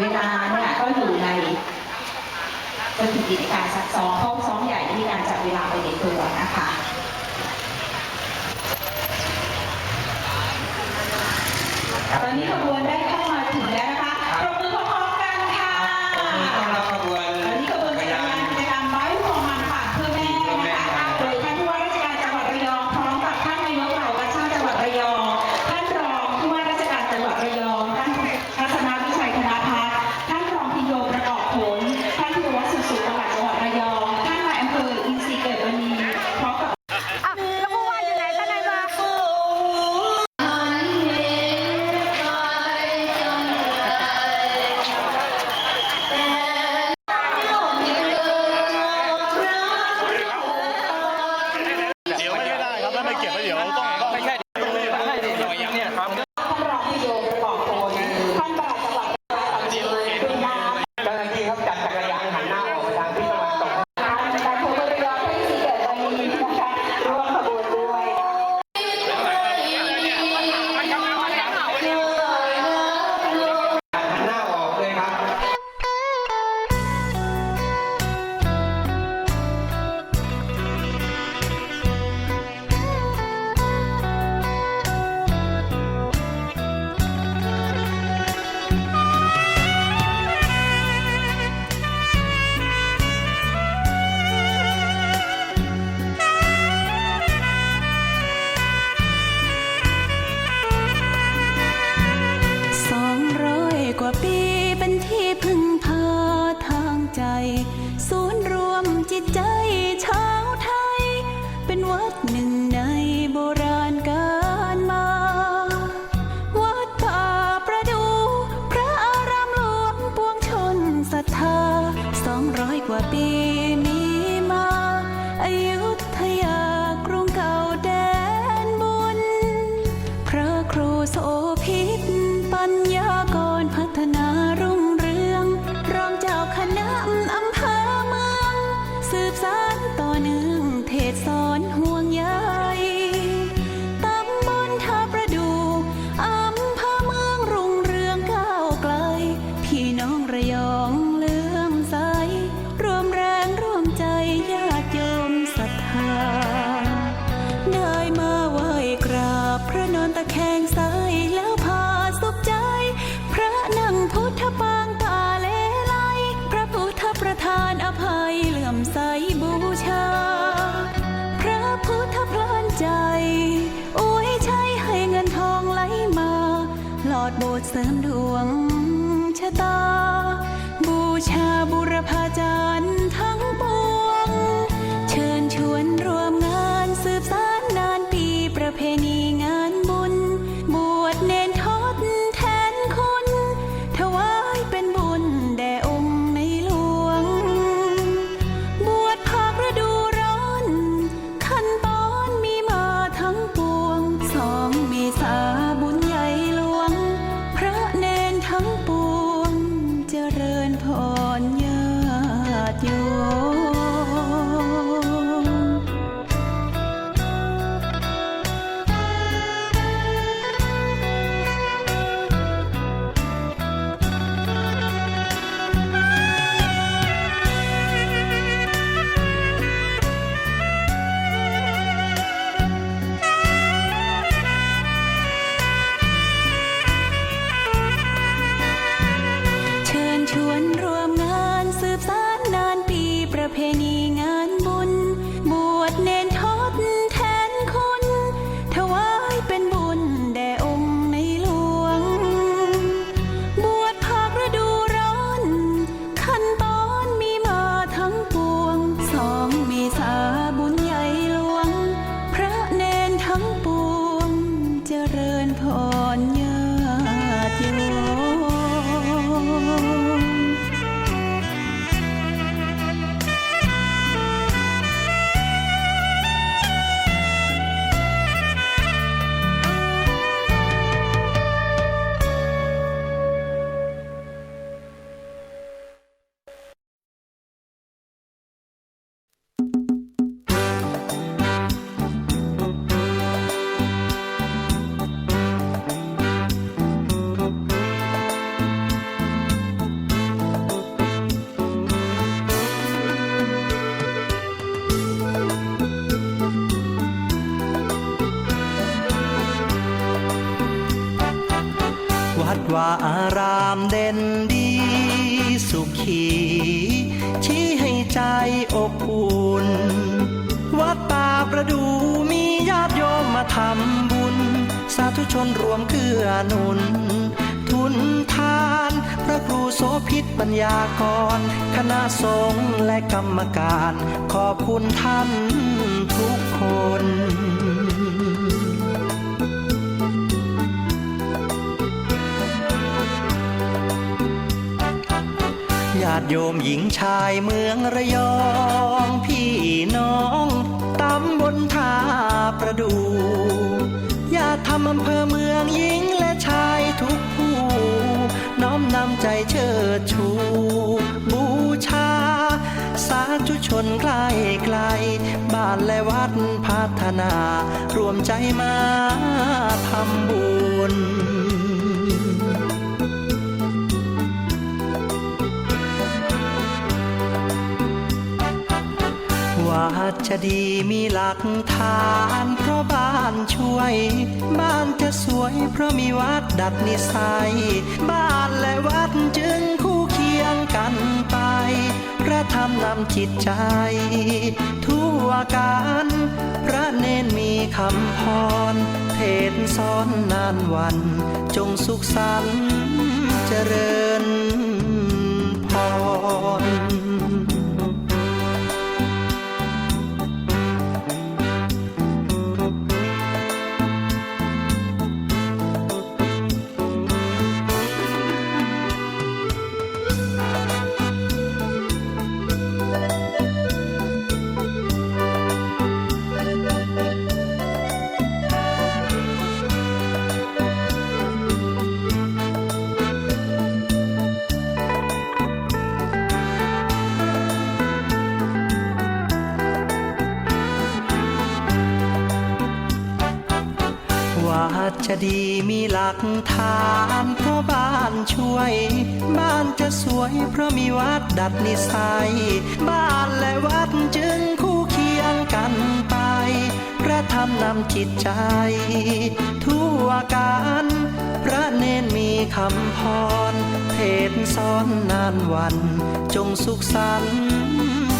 เวลาเนี่ยก็อยู่ในสถิติในการซักซ้อมห้องซ้อมใหญ่ที่มีการจับเวลาไปในตัวนะคะตอนนี้ขบวนได้ be ว่าอารามเด่นดี สุขี ชี้ให้ใจอบอุ่น วัดป่าประดูมีญาติโยมมาทำบุญ สาธุชนรวมเกื้อหนุน ทุนทาน พระครูโสพิษปัญญากร คณะสงฆ์และกรรมการ ขอบคุณท่านทุกคนาติโยมหญิงชายเมืองระยอง พี่น้องตำบลท่าประดูญาติทำอำเภอเมืองหญิงและชายทุกผู้ น้อมนำใจเชิดชู บูชา สาธุชนใกล้ไกล บ้านและวัดพัฒนา รวมใจมาทำบุญาจะดีมีหลักฐาน เพราะบ้านช่วย บ้านจะสวย เพราะมีวัดดัดนิสัย บ้านและวัดจึงคู่เคียงกันไป พระธรรมนำจิตใจ ทั่วการ พระเนนมีคำพร เทศน์สอนนานวัน จงสุขสันต์เจริญ จะดีมีหลักฐานเพราะบ้านช่วย บ้านจะสวยเพราะมีวัดดัดนิสัย บ้านและวัดจึงคู่เคียงกันไป พระธรรมนำจิตใจ ทั่วการพระเนนมีคำพร เทศสอนนานวัน จงสุขสันต์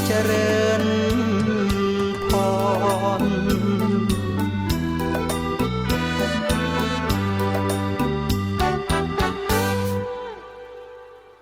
เจริญพร